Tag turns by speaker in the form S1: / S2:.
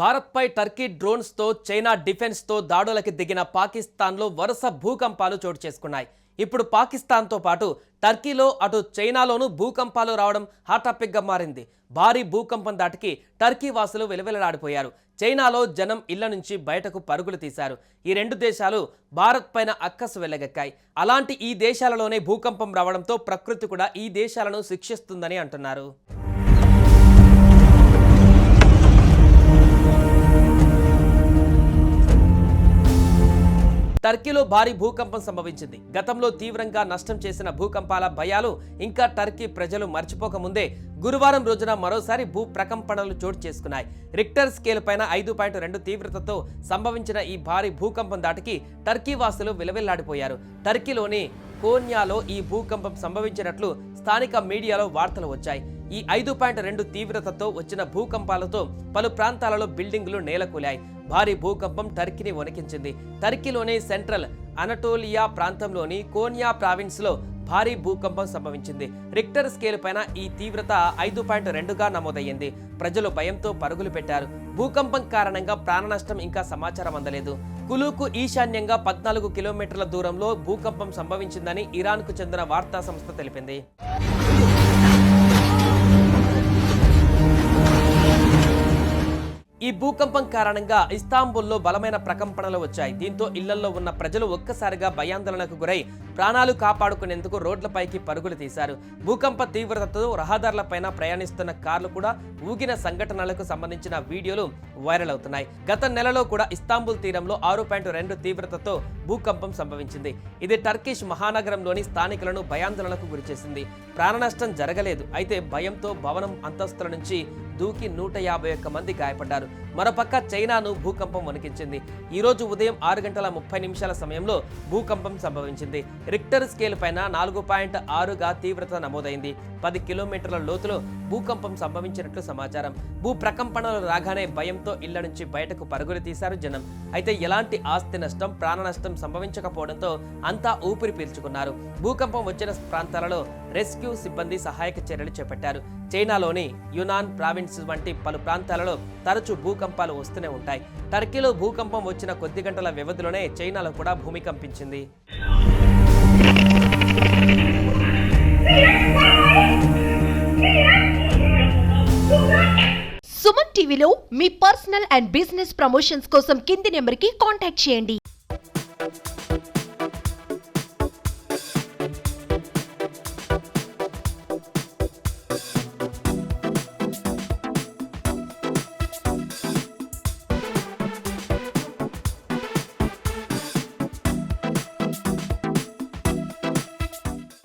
S1: భారత్పై టర్కీ డ్రోన్స్తో చైనా డిఫెన్స్తో దాడులకి దిగిన పాకిస్తాన్లో వరుస భూకంపాలు చోటు చేసుకున్నాయి. ఇప్పుడు పాకిస్తాన్తో పాటు టర్కీలో అటు చైనాలోనూ భూకంపాలు రావడం హాటాపిక్గా మారింది. భారీ భూకంపం దాటికి టర్కీ వాసులు వెలువెలలాడిపోయారు. చైనాలో జనం ఇళ్ళ నుంచి బయటకు పరుగులు తీశారు. ఈ రెండు దేశాలు భారత్ పైన అక్కసు వెళ్ళగక్కాయి అలాంటి ఈ దేశాలలోనే భూకంపం రావడంతో ప్రకృతి కూడా ఈ దేశాలను శిక్షిస్తుందని అంటున్నారు. టర్కీలో భారీ భూకంపం సంభవించింది. గతంలో తీవ్రంగా నష్టం చేసిన భూకంపాల భయాలు ఇంకా టర్కీ ప్రజలు మర్చిపోకముందే గురువారం రోజున మరోసారి భూ ప్రకంపనలు చోటు చేసుకున్నాయి. రిక్టర్ స్కేల్ పైన ఐదు పాయింట్ రెండు తీవ్రతతో సంభవించిన ఈ భారీ భూకంపం దాటికి టర్కీ వాసులు విలవిల్లాడిపోయారు. టర్కీలోని కోన్యాలో ఈ భూకంపం సంభవించినట్లు స్థానిక మీడియాలో వార్తలు వచ్చాయి. ఈ ఐదు పాయింట్ రెండు తీవ్రతతో వచ్చిన భూకంపాలతో పలు ప్రాంతాలలో బిల్డింగులు నేలకూలాయి. భారీ భూకంపం టర్కీని వణికించింది. టర్కీలోని సెంట్రల్ అనటోలియా ప్రాంతంలోని కోన్యా ప్రావిన్స్లో భారీ భూకంపం సంభవించింది. రిక్టర్ స్కేల్ పైన ఈ తీవ్రత ఐదు పాయింట్ రెండుగా నమోదయ్యింది. ప్రజలు భయంతో పరుగులు పెట్టారు. భూకంపం కారణంగా ప్రాణనష్టం ఇంకా సమాచారం అందలేదు. కులుకు ఈశాన్యంగా పద్నాలుగు కిలోమీటర్ల దూరంలో భూకంపం సంభవించిందని ఇరాన్కు చెందిన వార్తా సంస్థ తెలిపింది. ఈ భూకంపం కారణంగా ఇస్తాంబుల్లో బలమైన ప్రకంపనలు వచ్చాయి. దీంతో ఇళ్ళలో ఉన్న ప్రజలు ఒక్కసారిగా భయాందోళనకు గురై ప్రాణాలు కాపాడుకునేందుకు రోడ్లపైకి పరుగులు తీశారు. భూకంప తీవ్రతతో రహదారులపైన ప్రయాణిస్తున్న కార్లు కూడా ఊగిన సంఘటనలకు సంబంధించిన వీడియోలు వైరల్ అవుతున్నాయి. గత నెలలో కూడా ఇస్తాంబుల్ తీరంలో ఆరు పాయింట్ రెండు తీవ్రతతో భూకంపం సంభవించింది. ఇది టర్కిష్ మహానగరంలోని స్థానికులను భయాందోళనకు గురిచేసింది. ప్రాణనష్టం జరగలేదు. అయితే భయంతో భవనం అంతస్తుల నుంచి దూకి నూట యాభై ఒక్క మంది గాయపడ్డారు. మరోపక్క చైనాను భూకంపం వణికించింది. ఈ రోజు ఉదయం ఆరు గంటల ముప్పై నిమిషాల సమయంలో భూకంపం సంభవించింది. రిక్టర్ స్కేల్ పైన నాలుగు పాయింట్ ఆరుగా తీవ్రత నమోదైంది. పది కిలోమీటర్ల లోతులో భూకంపం సంభవించినట్లు సమాచారం. భూ ప్రకంపనలు రాగానే భయంతో ఇళ్ళ నుంచి బయటకు పరుగులు తీశారు జనం. అయితే ఎలాంటి ఆస్తి నష్టం ప్రాణ నష్టం సంభవించకపోవడంతో అంతా ఊపిరి పీల్చుకున్నారు. భూకంపం వచ్చిన ప్రాంతాలలో రెస్క్యూ సిబ్బంది సహాయక చర్యలు చేపట్టారు. చైనాలోని యునాన్ ప్రావిన్స్ వంటి పలు ప్రాంతాలలో తరచూ భూకంపాలు వస్తూనే ఉంటాయి. టర్కీలో భూకంపం వచ్చిన కొద్ది గంటల వ్యవధిలోనే చైనాలో కూడా భూమి కంపించింది
S2: సుమన్ టీవీలో మీ పర్సనల్ అండ్ బిజినెస్ ప్రమోషన్స్ కోసం కింది నెంబర్కి కాంటాక్ట్ చేయండి.